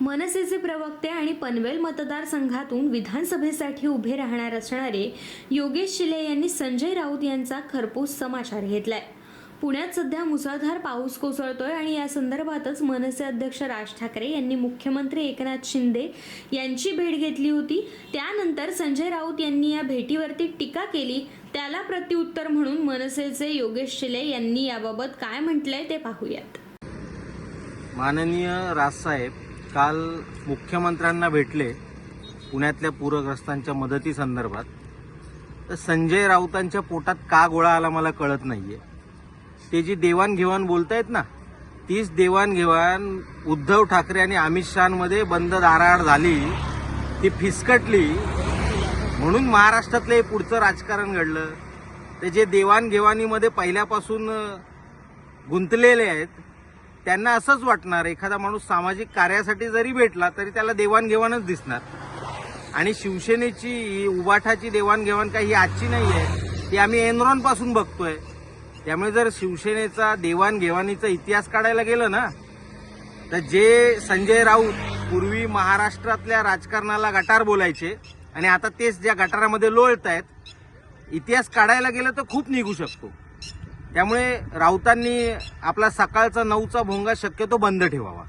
मनसेचे प्रवक्ते आणि पनवेल मतदारसंघातून विधानसभेसाठी उभे राहणार असणारे योगेश शिले यांनी संजय राऊत यांचा खरपूस समाचार घेतलाय. पुण्यात सध्या मुसळधार पाऊस कोसळतोय आणि या संदर्भातच मनसे अध्यक्ष राज ठाकरे यांनी मुख्यमंत्री एकनाथ शिंदे यांची भेट घेतली होती. त्यानंतर संजय राऊत यांनी या भेटीवरती टीका केली. त्याला प्रत्युत्तर म्हणून मनसेचे योगेश शिले यांनी याबाबत काय म्हटलंय ते पाहूयात. माननीय राजसाहेब काल मुख्यमंत्र्यांना भेटले पुण्यातल्या पूरग्रस्तांच्या मदतीसंदर्भात तर संजय राऊतांच्या पोटात का गोळा आला मला कळत नाही आहे ते जी देवाणघेवाण बोलतायत ना तीच देवाणघेवाण उद्धव ठाकरे आणि अमित शहामध्ये बंद दाराआड झाली ती फिसकटली. म्हणून महाराष्ट्रातलं हे पुढचं राजकारण घडलं. ते जे देवाणघेवाणीमध्ये पहिल्यापासून गुंतलेले आहेत त्यांना असंच वाटणार एखादा माणूस सामाजिक कार्यासाठी जरी भेटला तरी त्याला देवाणघेवाणच दिसणार. आणि शिवसेनेची उबाठाची देवाणघेवाण काही ही आजची नाही आहे ती आम्ही एनरॉनपासून बघतोय. त्यामुळे जर शिवसेनेचा देवाणघेवाणीचा इतिहास काढायला गेलं ना तर जे संजय राऊत पूर्वी महाराष्ट्रातल्या राजकारणाला गटार बोलायचे आणि आता तेच ज्या गटारामध्ये लोळत आहेत इतिहास काढायला गेलं तर खूप निघू शकतो. त्यामुळे राऊतांनी आपला सकाळचा नऊचा भोंगा शक्यतो बंद ठेवावा.